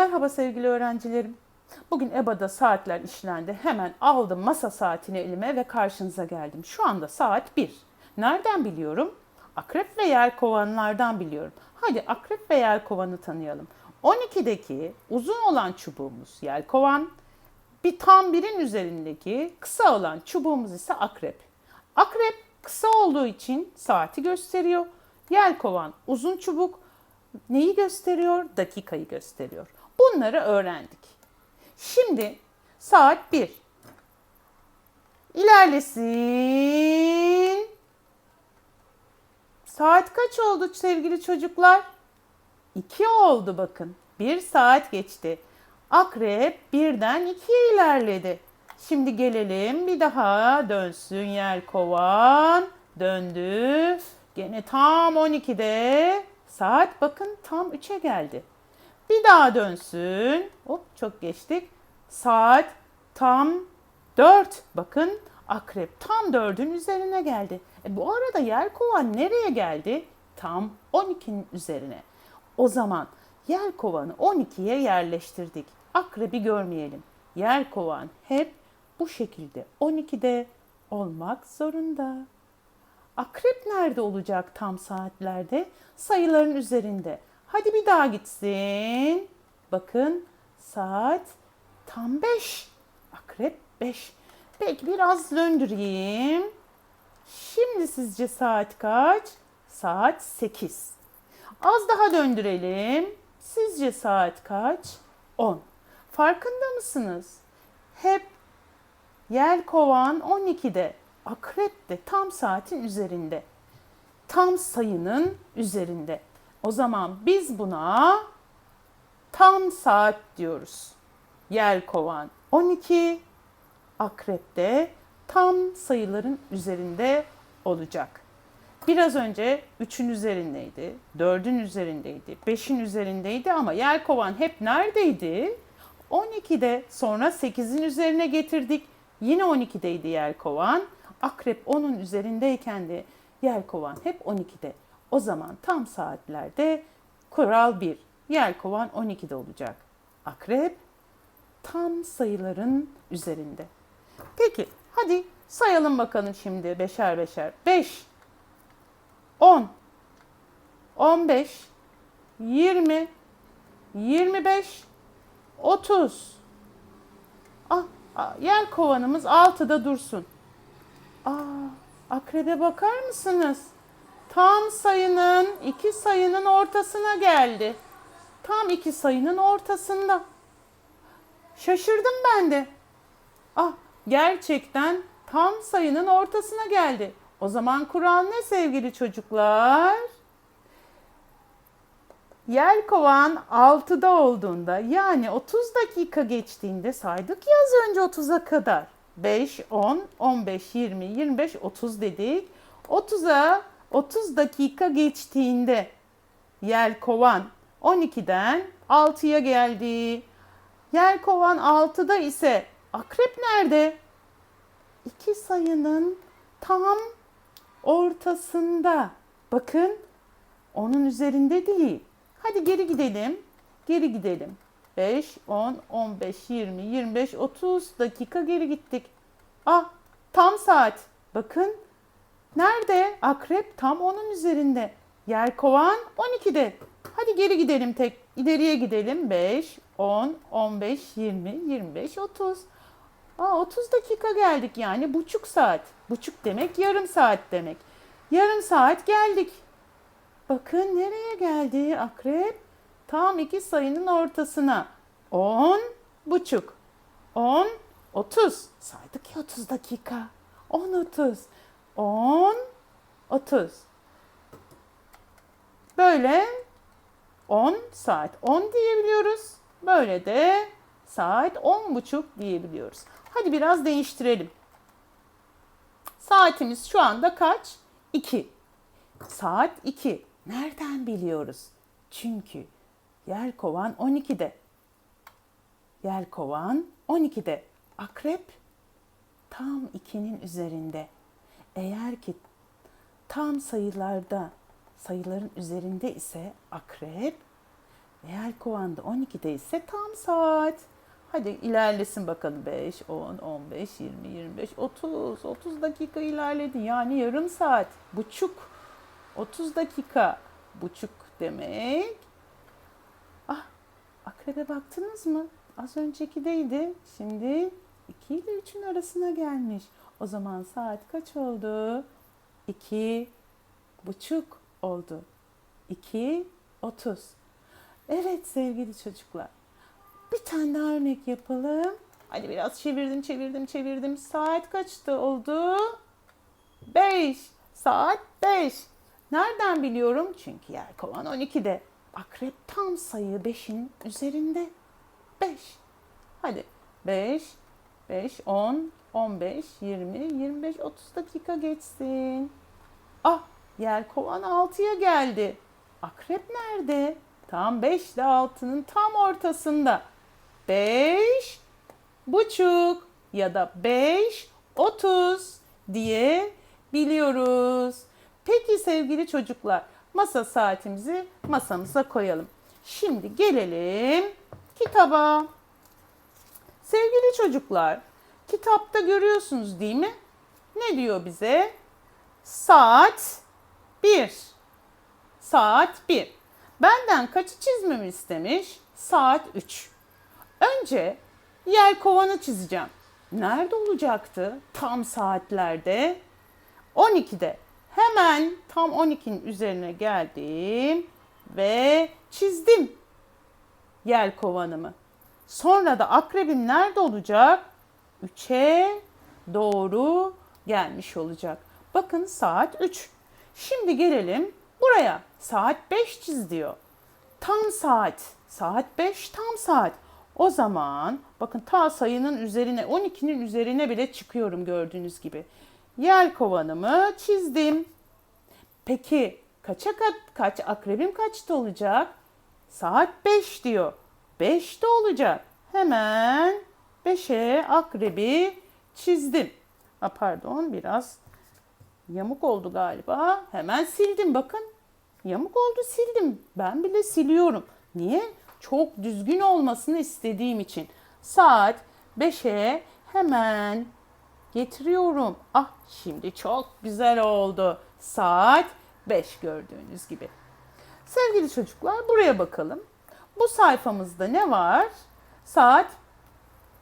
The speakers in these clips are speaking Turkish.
Merhaba sevgili öğrencilerim. Bugün EBA'da saatler işlendi. Hemen aldım masa saatini elime ve karşınıza geldim. Şu anda saat 1. Nereden biliyorum? Akrep ve yelkovanlardan biliyorum. Hadi akrep ve yelkovanı tanıyalım. 12'deki uzun olan çubuğumuz yelkovan, bir tam birin üzerindeki kısa olan çubuğumuz ise akrep. Akrep kısa olduğu için saati gösteriyor. Yelkovan uzun çubuk neyi gösteriyor? Dakikayı gösteriyor. Bunları öğrendik. Şimdi saat 1. İlerlesin. Saat kaç oldu sevgili çocuklar? 2 oldu bakın. 1 saat geçti. Akrep birden 2'ye ilerledi. Şimdi gelelim bir daha dönsün yelkovan. Döndü. Gene tam 12'de saat bakın tam 3'e geldi. Bir daha dönsün. Hop çok geçtik. Saat tam 4. Bakın akrep tam 4'ün üzerine geldi. E bu arada yelkovan nereye geldi? Tam 12'nin üzerine. O zaman yelkovanı 12'ye yerleştirdik. Akrebi görmeyelim. Yelkovan hep bu şekilde 12'de olmak zorunda. Akrep nerede olacak tam saatlerde? Sayıların üzerinde. Hadi bir daha gitsin. Bakın saat tam 5. Akrep 5. Peki biraz döndüreyim. Şimdi sizce saat kaç? Saat 8. Az daha döndürelim. Sizce saat kaç? 10. Farkında mısınız? Hep yelkovan 12'de, akrep de tam saatin üzerinde. Tam sayının üzerinde. O zaman biz buna tam saat diyoruz. Yelkovan 12, akrep de tam sayıların üzerinde olacak. Biraz önce 3'ün üzerindeydi, 4'ün üzerindeydi, 5'in üzerindeydi ama yelkovan hep neredeydi? 12'de sonra 8'in üzerine getirdik. Yine 12'deydi yelkovan. Akrep onun üzerindeyken de yelkovan hep 12'de. O zaman tam saatlerde kural 1. Yelkovan 12'de olacak. Akrep tam sayıların üzerinde. Peki hadi sayalım bakalım şimdi beşer beşer. 5, 10, 15, 20, 25, 30. Ah, yel kovanımız 6'da dursun. Aa, akrebe bakar mısınız? Tam sayının iki sayının ortasına geldi. Tam iki sayının ortasında. Şaşırdım ben de. Ah gerçekten tam sayının ortasına geldi. O zaman kural ne sevgili çocuklar? Yelkovan 6'da olduğunda yani 30 dakika geçtiğinde saydık ya az önce 30'a kadar. 5, 10, 15, 20, 25, 30 dedik. 30'a 30 dakika geçtiğinde Yelkovan 12'den 6'ya geldi. Yelkovan 6'da ise akrep nerede? İki sayının tam ortasında. Bakın onun üzerinde değil. Hadi geri gidelim. Geri gidelim. 5, 10, 15, 20, 25, 30 dakika geri gittik. Ah tam saat. Bakın nerede? Akrep tam onun üzerinde. Yelkovan 12'de. Hadi geri gidelim tek. ileriye gidelim. 5, 10, 15, 20, 25, 30. Aa, 30 dakika geldik yani buçuk saat. Buçuk demek yarım saat demek. Yarım saat geldik. Bakın nereye geldi akrep? Tam iki sayının ortasına. 10 buçuk. 10 30. Saydık ya 30 dakika. 10 30. 10 30. Böyle 10 saat 10 diyebiliyoruz. Böyle de saat 10 buçuk diyebiliyoruz. Hadi biraz değiştirelim. Saatimiz şu anda kaç? 2. Saat 2. Nereden biliyoruz? Çünkü Yelkovan 12'de. Yelkovan 12'de. Akrep tam 2'nin üzerinde. Eğer ki tam sayılarda sayıların üzerinde ise akrep Eğer kovanda 12'de ise tam saat. Hadi ilerlesin bakalım 5, 10, 15, 20, 25, 30. 30 dakika ilerledi. Yani yarım saat. Buçuk. 30 dakika. Buçuk demek. Ah akrebe baktınız mı? Az öncekideydi. Şimdi 2 ile 3'ün arasına gelmiş. O zaman saat kaç oldu? 2 buçuk oldu. 2 30. Evet sevgili çocuklar. Bir tane daha örnek yapalım. Hadi biraz çevirdim, çevirdim, çevirdim. Saat kaçtı oldu? 5. Saat 5. Nereden biliyorum? Çünkü yer kovan 12'de. Akrep tam sayı 5'in üzerinde. 5. Hadi 5, 5, 10, 15, 20, 25, 30 dakika geçsin. Ah yer kovan 6'ya geldi. Akrep nerede? Tam 5 ile 6'nın tam ortasında. 5 buçuk ya da 5 30 diye biliyoruz. Peki sevgili çocuklar masa saatimizi masamıza koyalım. Şimdi gelelim kitaba. Sevgili çocuklar kitapta görüyorsunuz değil mi? Ne diyor bize? Saat 1. Saat 1. Benden kaçı çizmemi istemiş? Saat 3. Önce yer kovanı çizeceğim. Nerede olacaktı? Tam saatlerde. 12'de. Hemen tam 12'nin üzerine geldim ve çizdim yer kovanımı. Sonra da akrebim nerede olacak? 3'e doğru gelmiş olacak. Bakın saat 3. Şimdi gelelim buraya. Saat 5 çiz diyor. Tam saat. Saat 5 tam saat. O zaman bakın ta sayının üzerine 12'nin üzerine bile çıkıyorum gördüğünüz gibi. Yer kovanımı çizdim. Peki kaça kat, kaç akrebim kaçta olacak? Saat 5 diyor. 5'te olacak. Hemen 5'e akrebi çizdim. Ha, pardon biraz yamuk oldu galiba. Hemen sildim bakın. Yamuk oldu sildim. Ben bile siliyorum. Niye? Çok düzgün olmasını istediğim için. Saat 5'e hemen getiriyorum. Ah şimdi çok güzel oldu. Saat 5 gördüğünüz gibi. Sevgili çocuklar buraya bakalım. Bu sayfamızda ne var? Saat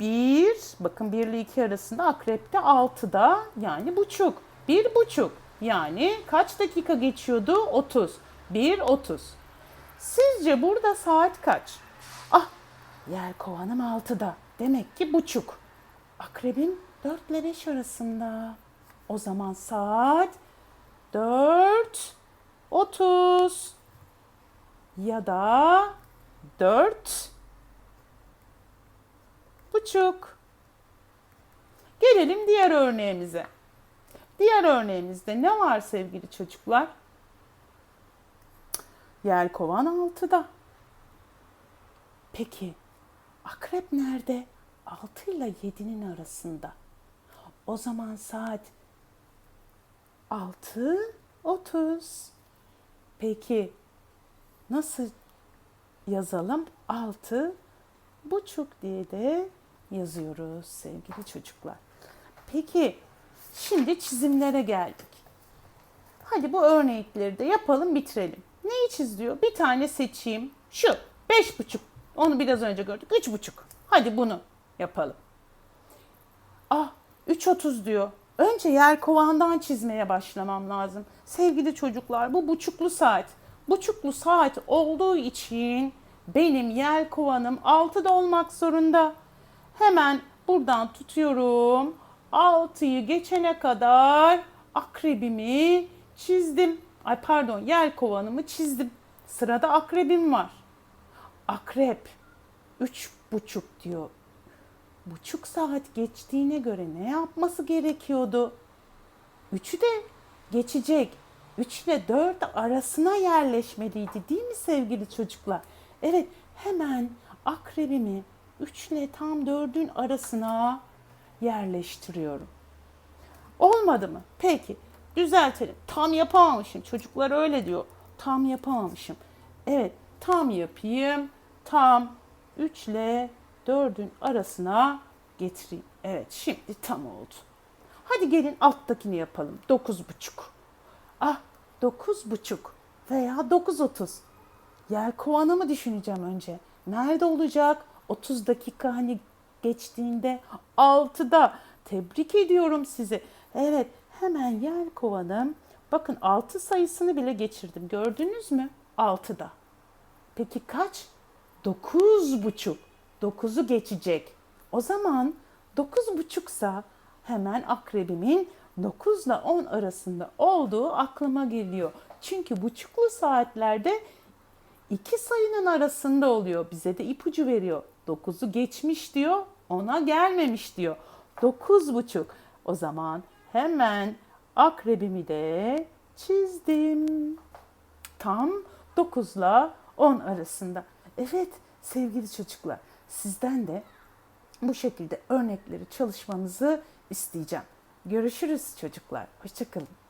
1, bakın 1 ile 2 arasında akrepte 6'da yani buçuk. 1 buçuk yani kaç dakika geçiyordu? 30. 1 30. Sizce burada saat kaç? Ah yer kovanım 6'da. Demek ki buçuk. Akrebin 4 ile 5 arasında. O zaman saat 4 30 ya da 4 buçuk. Gelelim diğer örneğimize. Diğer örneğimizde ne var sevgili çocuklar? Yelkovan 6'da. Peki akrep nerede? 6 ile 7'nin arasında. O zaman saat 6.30. Peki nasıl yazalım? 6 buçuk diye de yazıyoruz sevgili çocuklar. Peki şimdi çizimlere geldik. Hadi bu örnekleri de yapalım bitirelim. Neyi çiziyor? Bir tane seçeyim. Şu beş buçuk. Onu biraz önce gördük. Üç buçuk. Hadi bunu yapalım. Ah 3.30 diyor. Önce yer kovandan çizmeye başlamam lazım. Sevgili çocuklar bu buçuklu saat. Buçuklu saat olduğu için benim yer kovanım 6'da olmak zorunda. Hemen buradan tutuyorum. 6'yı geçene kadar akrebimi çizdim. Ay pardon yer kovanımı çizdim. Sırada akrebim var. Akrep üç buçuk diyor. Buçuk saat geçtiğine göre ne yapması gerekiyordu? Üçü de geçecek. Üç ile dört arasına yerleşmeliydi değil mi sevgili çocuklar? Evet hemen akrebimi 3 ile tam 4'ün arasına yerleştiriyorum. Olmadı mı? Peki düzeltelim. Tam yapamamışım. Çocuklar öyle diyor. Tam yapamamışım. Evet tam yapayım. Tam 3 ile 4'ün arasına getireyim. Evet şimdi tam oldu. Hadi gelin alttakini yapalım. 9,5. Ah 9,5 veya 9.30. Yelkovanı mı düşüneceğim önce? Nerede olacak? 30 dakika hani geçtiğinde 6'da. Tebrik ediyorum sizi. Evet hemen yelkovanım. Bakın 6 sayısını bile geçirdim. Gördünüz mü? 6'da. Peki kaç? 9,5. 9'u geçecek. O zaman 9,5'sa hemen akrebimin 9 ile 10 arasında olduğu aklıma geliyor. Çünkü buçuklu saatlerde iki sayının arasında oluyor. Bize de ipucu veriyor. 9'u geçmiş diyor, ona gelmemiş diyor. 9,5. O zaman hemen akrebimi de çizdim. Tam 9 ile 10 arasında. Evet sevgili çocuklar sizden de bu şekilde örnekleri çalışmanızı isteyeceğim. Görüşürüz çocuklar. Hoşçakalın.